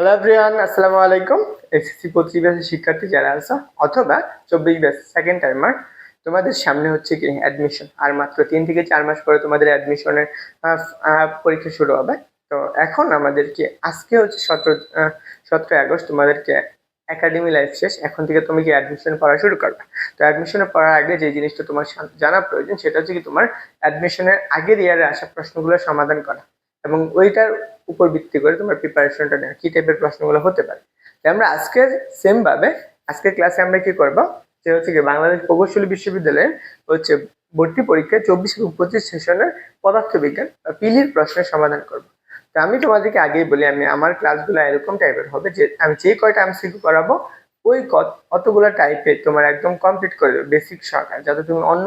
Hello everyone আসসালামু আলাইকুম। SSC পঁচিশ ব্যাচের শিক্ষার্থী যারা আছো, অথবা চব্বিশ ব্যাচ সেকেন্ড টাইমার তোমাদের সামনে হচ্ছে কি অ্যাডমিশন আর মাত্র তিন থেকে চার মাস পরে তোমাদের অ্যাডমিশনের পরীক্ষা শুরু হবে। তো এখন আমাদেরকে, আজকে হচ্ছে সতেরো সতেরোই আগস্ট, তোমাদেরকে একাডেমি লাইফ শেষ। এখন থেকে তুমি কি অ্যাডমিশন পড়া শুরু করবে? তো অ্যাডমিশনে পড়ার আগে যে জিনিসটা তোমার জানা প্রয়োজন, সেটা হচ্ছে কি তোমার অ্যাডমিশনের আগের ইয়ারে আসা প্রশ্নগুলোর সমাধান করা। এবং ওইটার উপর ভিত্তি করে তোমার প্রিপারেশনটা নেওয়া কি টাইপের প্রশ্নগুলো হতে পারে? তো আমরা আজকে সেম ভাবে, আজকের ক্লাসে আমরা কি করব? যে হচ্ছে কি বাংলাদেশ প্রকৌশলী বিশ্ববিদ্যালয়ের হচ্ছে ভর্তি পরীক্ষায় চব্বিশ এবং পঁচিশ সেশনের পদার্থবিজ্ঞান বা পিলির প্রশ্নের সমাধান করব। তো আমি তোমাদেরকে আগেই বলি, আমি আমার ক্লাসগুলো এরকম টাইপের হবে যে আমি যে কয়টা এমসিকিউ করাবো, ওই অতগুলো টাইপে তোমার একদম কমপ্লিট করে দেবে বেসিক সহকারে, যাতে তুমি অন্য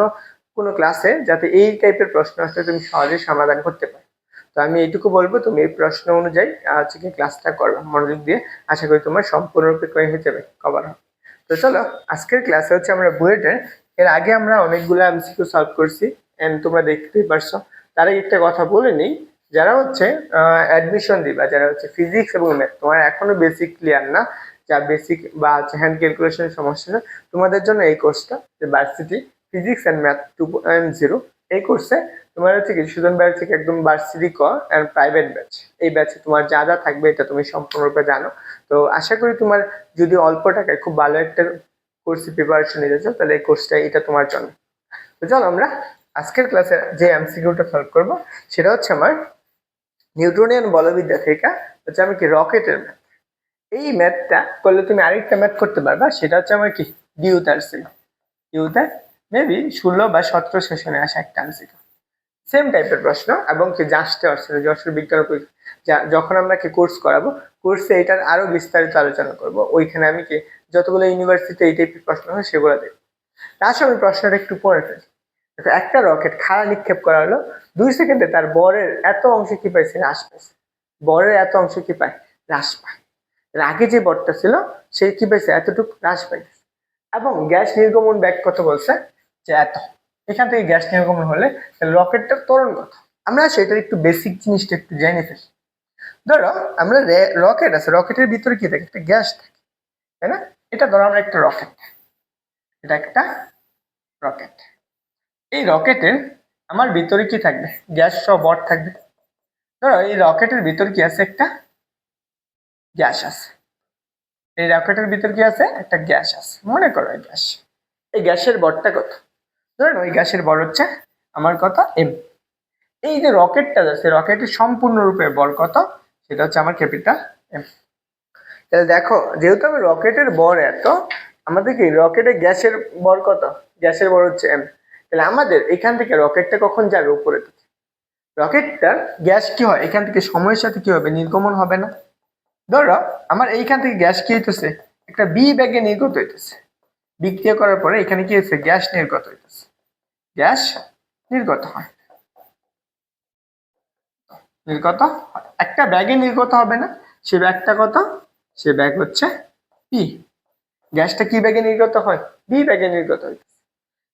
কোনো ক্লাসে যাতে এই টাইপের প্রশ্ন আসলে তুমি সহজে সমাধান করতে পারো। তো আমি এইটুকু বলব তুমি এই প্রশ্ন অনুযায়ী আহ, হচ্ছে কি ক্লাসটা করবে মনোযোগ দিয়ে। আশা করি তোমার সম্পূর্ণরূপে কয়ে হয়ে যাবে কভার হবে। তো চলো আজকের ক্লাসে হচ্ছে আমরা বুয়েটের এর আগে আমরা অনেকগুলো এমসিকিউ সলভ করছি এন্ড তোমরা দেখতেই পারছ। তার আগে একটা কথা বলে নিই যারা হচ্ছে অ্যাডমিশন দিবা যারা হচ্ছে ফিজিক্স এবং ম্যাথ তোমার এখনও বেসিক ক্লিয়ার না যা বেসিক বা হচ্ছে হ্যান্ড ক্যালকুলেশন সমস্যা তোমাদের জন্য এই কোর্সটা যে varsity physics and math two point zero এই কোর্সে তোমার হচ্ছে কি, সুজন ব্যাচ থেকে একদম ভার্সিটি ক অ্যান্ড প্রাইভেট ব্যাচ এই ব্যাচে তোমার যা যা থাকবে এটা তুমি সম্পূর্ণরূপে জানো। তো আশা করি তোমার যদি অল্প টাকায় খুব ভালো একটা কোর্সে প্রিপারেশন নিতে চাও, তাহলে এই কোর্সটা এটা তোমার জন্য। তো চলো আমরা আজকের ক্লাসে যে এমসিকিউটা সলভ করব, সেটা হচ্ছে আমার নিউটনিয়ান বলবিদ্যা থেকে হচ্ছে আমি কি রকেটের ম্যাথ এই ম্যাথটা করলে তুমি আরেকটা ম্যাথ করতে পারবা, সেটা হচ্ছে আমার কি ডিউতার ছিল ডিউতার মেবি ষোলো বা সতেরো সেশনে আসা একটা এমসিকিউ সেম টাইপের প্রশ্ন, এবং কি জাস্টে আসলে যশোর বিজ্ঞান যখন আমরা কি কোর্স করাবো কোর্সে এটার আরও বিস্তারিত আলোচনা করব। ওইখানে আমি কি যতগুলো ইউনিভার্সিটিতে এই টাইপের প্রশ্ন হয়, সেগুলো দেখব। তার সঙ্গে প্রশ্নটা একটু পরে ফেলি একটা রকেট খাড়া নিক্ষেপ করা হলো, দুই সেকেন্ডে তার বরের এত অংশ কি পাইছে? হ্রাস পাইছে। বরের এত অংশ কি পায়? হ্রাস পায়। আগে যে বরটা ছিল, সে কি পাইছে? এতটুকু হ্রাস পাইছে। এবং গ্যাস নির্গমন ব্যাগ কত বলছে? যে এত, এখান থেকে গ্যাস নির্গমন হলে রকেটটার ত্বরণ কত আমরা সেটার একটু বেসিক জিনিসটা একটু জেনে ফেলি ধরো, আমরা রকেট আছে, রকেটের ভিতরে কি থাকে? একটা গ্যাস থাকে, তাই না? এটা ধরো আমরা একটা রকেট। এটা একটা রকেট। এই রকেটের আমার ভিতরে কি থাকবে? গ্যাস সহ বট থাকবে। ধরো, এই রকেটের ভিতর কি আছে? একটা গ্যাস আছে। এই রকেটের ভিতর কি আছে? একটা গ্যাস আছে। মনে করো গ্যাস। এই গ্যাসের বরটা কত? ধরেন ওই গ্যাসের বর হচ্ছে আমার কত? এম এই যে রকেটটা আছে রকেটের সম্পূর্ণরূপে বর কত? সেটা হচ্ছে আমার ক্যাপিটাল এম তাহলে দেখো, যেহেতু আমি রকেটের বর এত, আমাদের কি রকেটের গ্যাসের বর কত? গ্যাসের বর হচ্ছে এম তাহলে আমাদের এখান থেকে রকেটটা কখন যাবে উপরে দিকে রকেটটার গ্যাস কি হয়? এখান থেকে সময়ের সাথে কি হবে? নির্গমন হবে না। ধরো, আমার এইখান থেকে গ্যাস কি হইতেছে? একটা বি ব্যাগে নির্গত হইতেছে। বিক্রিয়া করার পরে এখানে কি হচ্ছে গ্যাস নির্গত হইতেছে। গ্যাস নির্গত হয়। নির্গত। একটা ব্যাগে নির্গত হবে না, সে ব্যাগটা কত? সে ব্যাগ হচ্ছে পি গ্যাসটা কি ব্যাগে নির্গত হয়? বি ব্যাগে নির্গত হয়।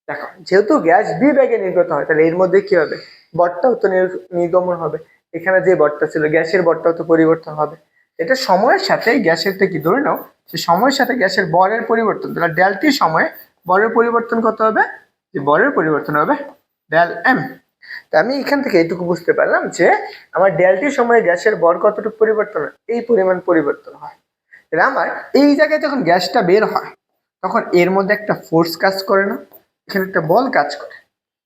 দেখো, যেহেতু গ্যাস বি ব্যাগে নির্গত হয়, তাহলে এর মধ্যে কি হবে? বটটাও তো নির- নির্গমন হবে। এখানে যে বটটা ছিল, গ্যাসের বটটাও তো পরিবর্তন হবে। এটা সময়ের সাথে গ্যাসেরটা কি ধরে নাও। সে সময়ের সাথে গ্যাসের বরের পরিবর্তন, তাহলে ডেলটির সময়ে বরের পরিবর্তন কত হবে? যে বরের পরিবর্তন হবে ডেল এম। তা আমি এখান থেকে এইটুকু বুঝতে পারলাম যে আমার ডেলটির সময়ে গ্যাসের বর কতটুকু পরিবর্তন হয়, এই পরিমাণ পরিবর্তন হয়। তাহলে আমার এই জায়গায় যখন গ্যাসটা বের হয়, তখন এর মধ্যে একটা ফোর্স কাজ করে না, এখানে একটা বল কাজ করে।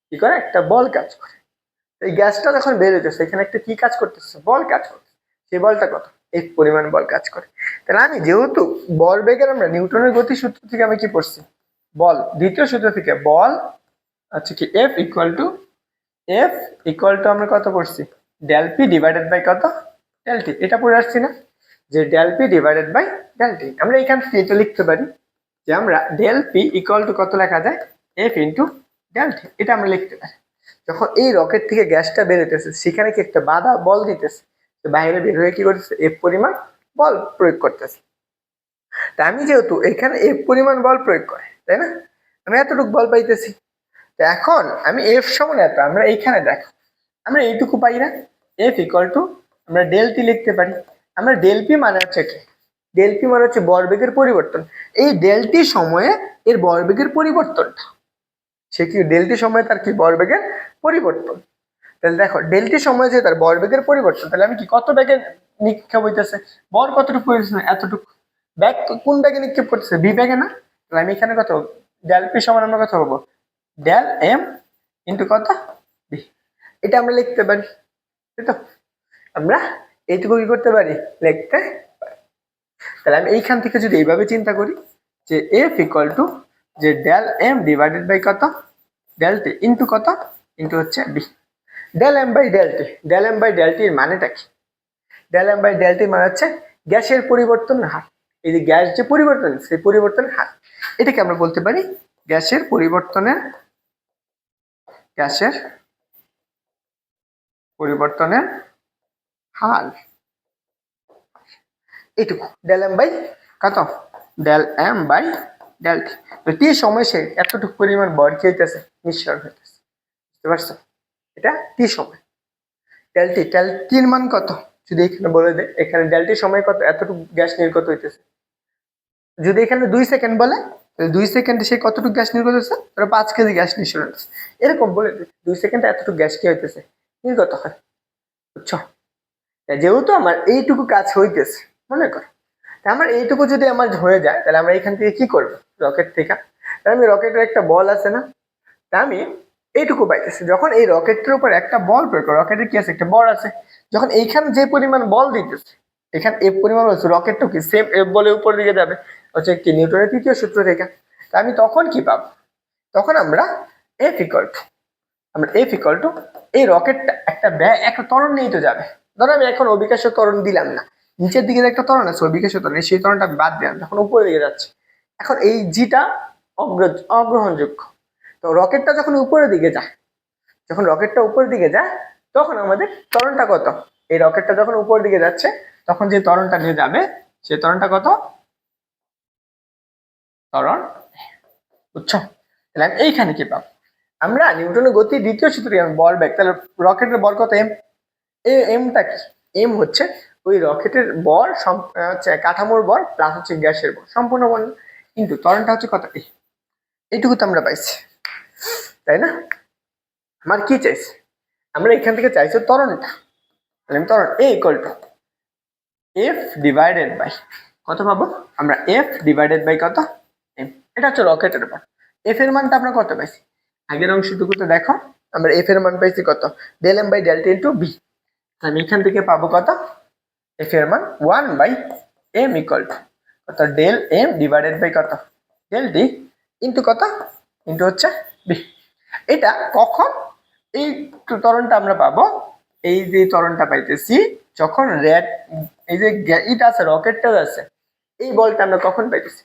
কি করে? একটা বল কাজ করে। এই গ্যাসটা যখন বের হইতেছে এখানে একটা কি কাজ করতেছে? বল কাজ করতেছে। সেই বলটা কত? এক পরিমাণ বল কাজ করে। তাহলে আমি যেহেতু বল বেগের আমরা নিউটনের গতি সূত্র থেকে আমি কি পড়ছি? বল, দ্বিতীয় সূত্র থেকে বল আচ্ছা কি F equal to F equal to আমরা কত পড়ছি ডেল পি ডিভাইডেড বাই কত? ডেল টি এটা পড়ে আসছি না? যে del P divided by del T আমরা এখান থেকে এটা লিখতে পারি যে আমরা ডেল পি ইকুয়াল টু কত লেখা যায়? এফ ইন্টু ডেল টি এটা আমরা লিখতে পারি। যখন এই রকেট থেকে গ্যাসটা বেরোতেছে, সেখানে কি একটা বাধা বল দিতেছে? বাইরে বের হয়ে কি করতেছে? এফ পরিমাণ বল প্রয়োগ করতেছে। তা আমি যেহেতু এখানে এফ পরিমাণ বল প্রয়োগ করে তাই না? আমি এতটুকু বল পাইতেছি। তো এখন আমি এফ সমান এত, আমরা এইখানে দেখো। আমরা এইটুকু পাই না। এফ ইকুয়াল টু আমরা ডেল টি লিখতে পারি। আমরা ডেল পি মানে হচ্ছে কি? ডেল পি মানে হচ্ছে বরবেগের পরিবর্তন। এই ডেলটি সময়ে এর বরবেগের পরিবর্তনটা। সে কি ডেলটি সময়ে তার কি বরবেগের পরিবর্তন? তাহলে দেখো ডেলটি সময়ে যে তার বরবেগের পরিবর্তন, তাহলে আমি কি কত ব্যাগে নিক্ষেপ হইতেছে? বর কতটুকু এতটুকু। ব্যাগ কোন ব্যাগে নিক্ষেপ করতেছে? বি ব্যাগে না? তাহলে আমি এখানে কত ডেল পি সমান আমরা কত পাবো ডেল এম ইন্টু কত? বি এটা আমরা লিখতে পারি, তাই তো? আমরা এইটুকু কি করতে পারি? লিখতে পারি। তাহলে আমি এইখান থেকে যদি এইভাবে চিন্তা করি, যে এফ ইকুয়াল টু যে ডেল এম ডিভাইডেড বাই কত? ডেল টি ইন্টু কত? ইন্টু হচ্ছে B del M by del T del M by del টির মানেটা কি? ডেল এম বাই ডেল টির মানে হচ্ছে গ্যাসের পরিবর্তনের হার। এই যে গ্যাস যে পরিবর্তন, সেই পরিবর্তনের হার। এটাকে আমরা বলতে পারি গ্যাসের পরিবর্তনের গ্যাসের পরিবর্তনের হার। এইটুকু ডেল এম বাই কত del M by del T T সময় সে এতটুকু পরিমাণ বর হইতেছে? নিঃসরণ হইতেছে। বুঝতে পারছ? এটা টি সময় ডেল টি ডেল টির মান কত? যদি এখানে বলে দেয় এখানে ডেল টি সময় কত? এতটুকু গ্যাস নির্গত হইতেছে। যদি এখানে দুই সেকেন্ড বলে দুই সেকেন্ডে সে কতটুকু গ্যাস নির্গত হচ্ছে পাঁচ কেজি গ্যাস নিঃসরণ হচ্ছে এরকম বলে দুই সেকেন্ডে এতটুকু গ্যাস কি হইতেছে? নির্গত হয়। বুঝছ? যেহেতু আমার এইটুকু কাজ হইতেছে, মনে কর। আমার এইটুকু যদি আমার হয়ে যায়, তাহলে আমরা এখান থেকে কি করব? রকেট থেকে। তাহলে আমি রকেটের একটা বল আছে না? তা আমি এইটুকু পাইতেছি। যখন এই রকেটের উপর একটা বল প্রয়োগ করো রকেটের কি আছে? একটা বল আছে। যখন এইখানে যে পরিমাণ বল দিতেছে, এখানে এ পরিমাণ রকেটটা কি? সেম এফ বলে উপর দিকে যাবে। হচ্ছে কি নিউটনের তৃতীয় সূত্র থেকে। তা আমি তখন কি পাবো? তখন আমরা এফ ইকুয়াল টু আমরা এফ ইকুয়াল টু এই রকেটটা একটা ব্যয় একটা ত্বরণ নিয়েই তো যাবে। ধরো আমি এখন অবিকাশ তরণ দিলাম না। নিচের দিকে একটা তরণ আছে অবিকাশ ত্বরণ সেই তরণটা আমি বাদ দিলাম যখন উপরের দিকে যাচ্ছে। এখন এই জিটা অগ্র অগ্রহণযোগ্য। তো রকেটটা যখন উপরের দিকে যায়, যখন রকেটটা উপরের দিকে যায়, তখন আমাদের তরণটা কত? এই রকেটটা যখন উপরের দিকে যাচ্ছে, তখন যে তরণটা নিয়ে যাবে সেই তরণটা কত? ত্বরণ বুঝছ? তাহলে আমি এইখানে কি পাবো? আমরা নিউটনের গতি দ্বিতীয় সূত্রে বল ব্যাগ, তাহলে রকেটের বল কত? এম এ এমটা কি? এম হচ্ছে ওই রকেটের সম- হচ্ছে কাঠামোর বর প্লাস হচ্ছে গ্যাসের বর সম্পূর্ণ বল। কিন্তু ত্বরণটা হচ্ছে কত? এই, এইটুকু তো আমরা পাইছি, তাই না? আমার কি চাইছে? আমরা এখান থেকে চাইছি ত্বরণটা। তাহলে আমি A equal to F divided by কত পাবো? আমরা এফ ডিভাইডেড বাই কত? এম এটা হচ্ছে রকেটের বর এফ এর মানটা আমরা কত পাইছি? আগের অংশটুকুতে দেখো, আমরা এফ এর মান পাইছি কত? Del M by del T into B আমি এখান থেকে পাবো কত? এফ এর মান one by M equal to কত? ডেল এম ডিভাইডেড বাই কত? ডেল ডি ইন্টু কত? ইন্টু হচ্ছে বি এটা কখন? এই ত্বরণটা আমরা পাবো, এই যে ত্বরণটা পাইতেছি, যখন রেড এই যে ইটা আছে রকেটটা আছে, এই বলটা আমরা কখন পাইতেছি?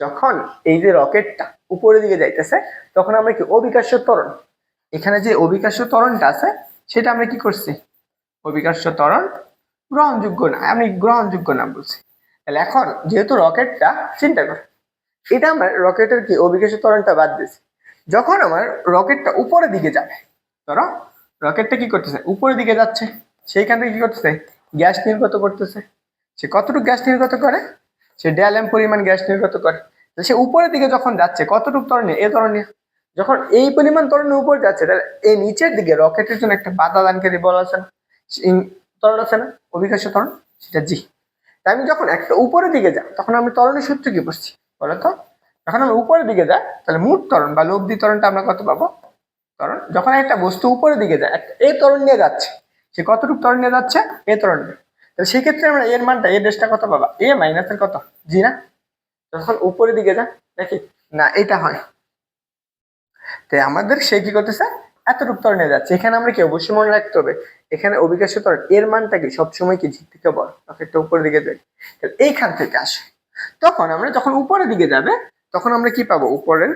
যখন এই যে রকেটটা উপরের দিকে যাইতেছে, তখন আমরা কি অবিকাশ্য ত্বরণ? এখানে যে অবিকাশ্য ত্বরণটা আছে, সেটা আমরা কি করছি? অবিকাশ্য ত্বরণ গ্রহণযোগ্য না, আমি গ্রহণযোগ্য না বলছি। তাহলে এখন যেহেতু রকেটটা, চিন্তা কর, এটা আমার রকেটের কি অবিকাশ্য ত্বরণটা বাদ দিয়েছি? যখন আমার রকেটটা উপরের দিকে যাবে, ধরো রকেটটা কি করতেছে? উপরের দিকে যাচ্ছে, সেইখান থেকে কি করতেছে? গ্যাস নির্গত করতেছে। সে কতটুকু গ্যাস নির্গত করে? সে ডেল পরিমাণ গ্যাস নির্গত করে। সে উপরের দিকে যখন যাচ্ছে, কতটুকু ত্বরণীয় এ ত্বরণীয় যখন এই পরিমাণ ত্বরণের উপর যাচ্ছে, তাহলে এই নিচের দিকে রকেটের জন্য একটা বাধা দানকারী বল আছে না? সেই ত্বরণ আছে না? অভিকাশ তরণ, সেটা জি। তাই আমি যখন একটা উপরের দিকে যাই, তখন আমি তরণের সূত্র কি বুঝছি? বলো তো। যখন আমি উপরের দিকে যাই, তাহলে মুঠ তরণ বা লব্ধি তরণটা আমরা কত পাবো? তরণ, যখন একটা বস্তু উপরের দিকে যায়, একটা এ ত্বরণ নিয়ে যাচ্ছে, সে কতটুকু ত্বরণ নিয়ে যাচ্ছে? এ ত্বরণ নিয়ে। সেক্ষেত্রে আমরা এর মানটা এ ডেসটা কত পাবা? এ মাইনাসের কত? জি না? যখন উপরের দিকে যা, দেখি। না, এটা হয় তাই আমাদের সে কি করতেছে? এতটুকু ত্বরণ নিয়ে যাচ্ছে। এখানে আমরা কি অবশ্যই মনে রাখতে হবে? এখানে অবিকাশ ত্বরণ এর মানটা কি? সবসময় কি জি থেকে বড়? রকেটটা উপরের দিকে যায় তাহলে এইখান থেকে আসে। তখন আমরা যখন উপরের দিকে যাবে, তখন আমরা কি পাবো? উপরের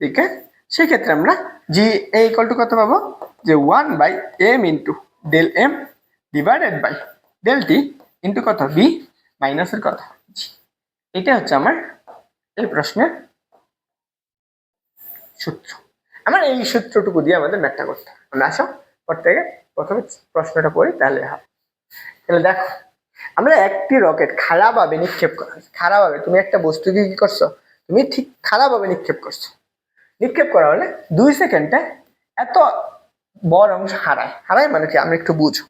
দিকে। সেক্ষেত্রে আমরা জি এ ইকুয়াল টু কত পাবো? যে one by M into del M divided by del T into কত? বি মাইনাসের কত এটা হচ্ছে আমার এই প্রশ্নের সূত্র। আমার এই সূত্রটুকু দিয়ে আমাদের ব্যাখ্যা করতে হবে। আসো পর থেকে প্রথমে প্রশ্নটা পড়ি, তাহলে হবে। তাহলে দেখো, আমরা একটি রকেট খারাপভাবে নিক্ষেপ করা। খারাপভাবে, তুমি একটা বস্তুকে কি করছ? তুমি ঠিক খারাপভাবে নিক্ষেপ করছ। নিক্ষেপ করা হলে দুই সেকেন্ডে এত বড় অংশ হারায়। হারায় মানে কি? আমরা একটু বুঝো।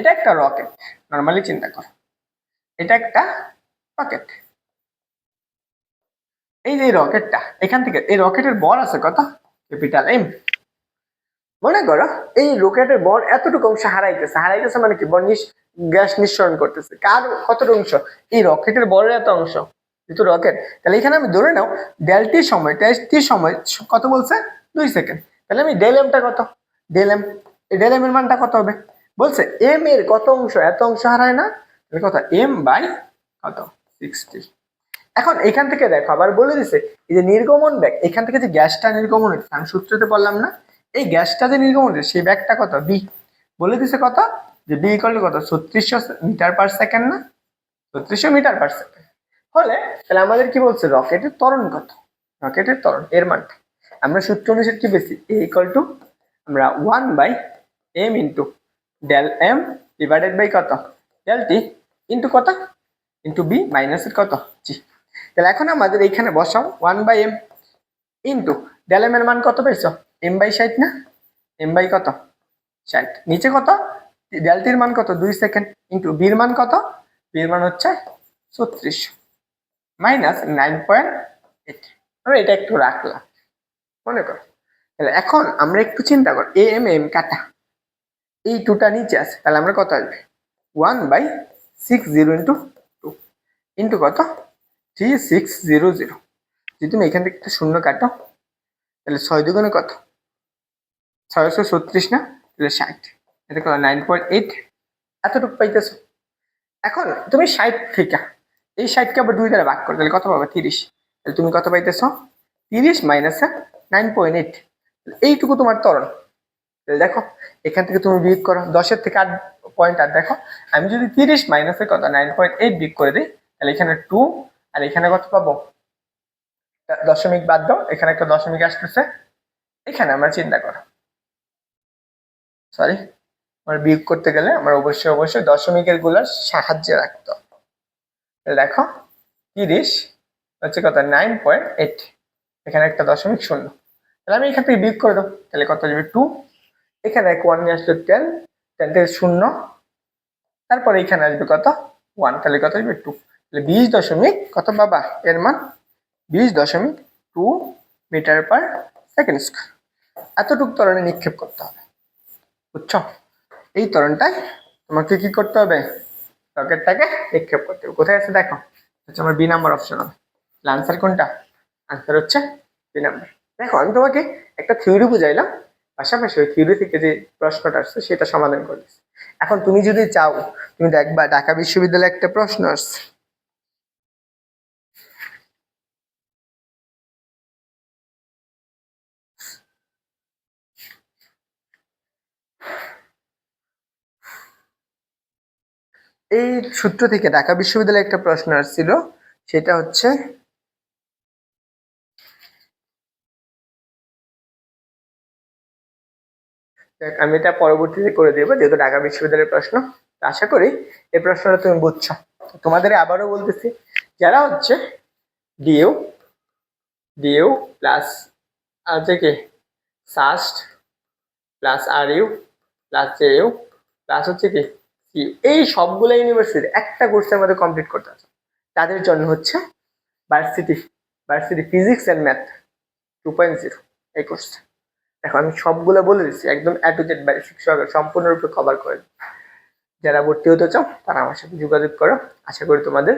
এটা একটা রকেট নর্মালি চিন্তা করো। এটা একটা রকেট এই যে রকেটটা এখান থেকে, এই রকেটের বল আছে কত? ক্যাপিটাল এম মনে করো, এই রকেটের বল এতটুকু অংশ হারাইতেছে। হারাইতেছে মানে কি? বল গ্যাস নিঃসরণ করতেছে। কার কতটুকু অংশ? এই রকেটের বলের এত অংশ। যেহেতু রকেট তাহলে এখানে আমি ধরে নাও ডেলটি সময়, টি সময় কত বলছে? দুই সেকেন্ড তাহলে আমি ডেল এমটা কত? ডেল এম এই ডেল এম এর মানটা কত হবে? বলছে এম এর কত অংশ? এত অংশ হারায় না? কত এম বাই কত? সিক্সটি এখন এখান থেকে দেখো, আবার বলে দিছে, এই যে নির্গমন ব্যাগ, এখান থেকে যে গ্যাসটা নির্গমন হচ্ছে আমি সূত্রতে বললাম না, এই গ্যাসটা যে নির্গমন হচ্ছে সেই ব্যাগটা কত? বি বলে দিছে কত? যে বি ইকাল কত? ছত্রিশশো মিটার পার সেকেন্ড না? ছত্রিশশো মিটার পার সেকেন্ড হলে, তাহলে আমাদের কি বলছে? রকেটের ত্বরণ কত? রকেটের ত্বরণ, এর মানটা। আমরা সূত্র অনুসারে কি পেয়েছি? এ ইকাল টু আমরা one by M into del M divided by কত? ডেল টি ইন্টু কত? ইন্টু বি মাইনাসের কত? জি তাহলে এখন আমাদের এইখানে বসাও one by M into del M এর মান কত পেয়েছ? এম বাই ষাট না? এম বাই কত? ষাট। নিচে কত? ডেলটির মান কত? দুই সেকেন্ড ইন্টু বির মান কত? বির মান হচ্ছে ছত্রিশশো মাইনাস নাইন পয়েন্ট এইট আমরা এটা একটু রাখলাম। মনে করো। তাহলে এখন আমরা একটু চিন্তা কর। এ এম এম কাটা। এই টুটা নিচে আছে, তাহলে আমরা কত আসবে? One by six zero into two into কত? থ্রি সিক্স জিরো জিরো যদি তুমি এখান থেকে একটা শূন্য কাটো, তাহলে ছয় দুগুণে কত? ছয়শো ছত্রিশ না? তাহলে ষাট। এটা কত? নাইন পয়েন্ট এইট এতটুকু পাইতেছো। এখন তুমি ষাট থেকে, এই ষাটকে আবার দুই দ্বারা ভাগ করো, তাহলে কত পাবে? তিরিশ। তাহলে তুমি কত পাইতেছো? তিরিশ মাইনাসে নাইন পয়েন্ট এইট এইটুকু তোমার তাহলে দেখো, এখান থেকে তুমি বিয়োগ করো, দশের থেকে আট পয়েন্ট আট, দেখো, আমি যদি তিরিশ মাইনাসে কত নাইন পয়েন্ট এইট বিয়োগ করে দিই, তাহলে এখানে টু আর এখানে কত পাবো? দশমিক বাদ দাও, এখানে একটা দশমিক আসতেছে, এখানে আমরা চিন্তা করো। সরি আমার বিয়োগ করতে গেলে আমার অবশ্যই অবশ্যই দশমিকেরগুলার সাহায্যে রাখতে দেখো, তিরিশ হচ্ছে কত? নাইন পয়েন্ট এইট এখানে একটা দশমিক শূন্য। তাহলে আমি এখান থেকে বিয়োগ করে দেবো তাহলে কত আসবে টু এখানে এক ওয়ান নিয়ে আসলো টেন টেন থেকে শূন্য। তারপরে এখানে আসবে কত? ওয়ান তাহলে কত আসবে? টু তাহলে বিশ দশমিক কত বাবা এর মান বিশ দশমিক two metre per second square এতটুকু তরণে নিক্ষেপ করতে হবে, বুঝছ? এই ত্বরণটায় তোমাকে কি করতে হবে? রকেটটাকে নিক্ষেপ করতে হবে। কোথায় আছে? দেখো হচ্ছে আমার বি নাম্বার অপশন হবে। আনসার কোনটা? আনসার হচ্ছে বি নাম্বার দেখো, আমি তোমাকে একটা থিওরি বুঝাইলাম। পাশাপাশি ওই থিওরি থেকে যে প্রশ্নটা আসছে, সেটা সমাধান করে এখন তুমি যদি চাও, তুমি দেখবা ঢাকা বিশ্ববিদ্যালয়ে একটা প্রশ্ন আসছে। এই সূত্র থেকে ঢাকা বিশ্ববিদ্যালয়ে একটা প্রশ্ন আসছিল, সেটা হচ্ছে দেখ, আমি এটা পরবর্তীতে করে দেবো, যেহেতু ঢাকা বিশ্ববিদ্যালয়ের প্রশ্ন আশা করি এই প্রশ্নটা তুমি বুঝছ। তোমাদের আবারও বলতেছি, যারা হচ্ছে ডিউ ডিউ প্লাস আছে কি? SUST plus R U plus J U plus হচ্ছে কি? সি এই সবগুলো ইউনিভার্সিটি একটা কোর্সের মধ্যে কমপ্লিট করতে আছে তাদের জন্য হচ্ছে varsity varsity physics and math two point zero এই কোর্সটা। দেখো, আমি সবগুলো বলে দিচ্ছি, একদম অ্যাট টু জেড বেসিক সহকারে সম্পূর্ণরূপে কভার করে। যারা ভর্তি হতে চাও, তারা আমার সাথে যোগাযোগ করো। আশা করি তোমাদের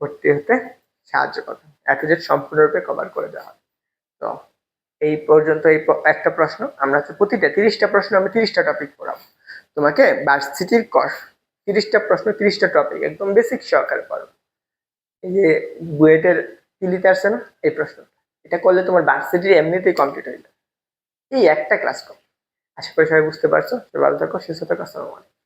ভর্তি হতে সাহায্য করবে। অ্যাট টু জেড সম্পূর্ণরূপে কভার করে দেওয়া হবে। তো এই পর্যন্ত এই একটা প্রশ্ন। আমরা হচ্ছে প্রতিটা তিরিশটা প্রশ্ন, আমি তিরিশটা টপিক পড়াবো। তোমাকে ভার্সিটির কর তিরিশটা প্রশ্ন, তিরিশটা টপিক একদম বেসিক সহকারে পড়ো এই যে বুয়েটের তিলিতে আসছে না এই প্রশ্ন এটা করলে তোমার ভার্সিটির এমনিতেই কমপ্লিট হয়ে এই একটা ক্লাস কম আশা করি সবাই বুঝতে পারছ। ভালো থাকো, সুস্থ থাকো, আসসালামু আলাইকুম।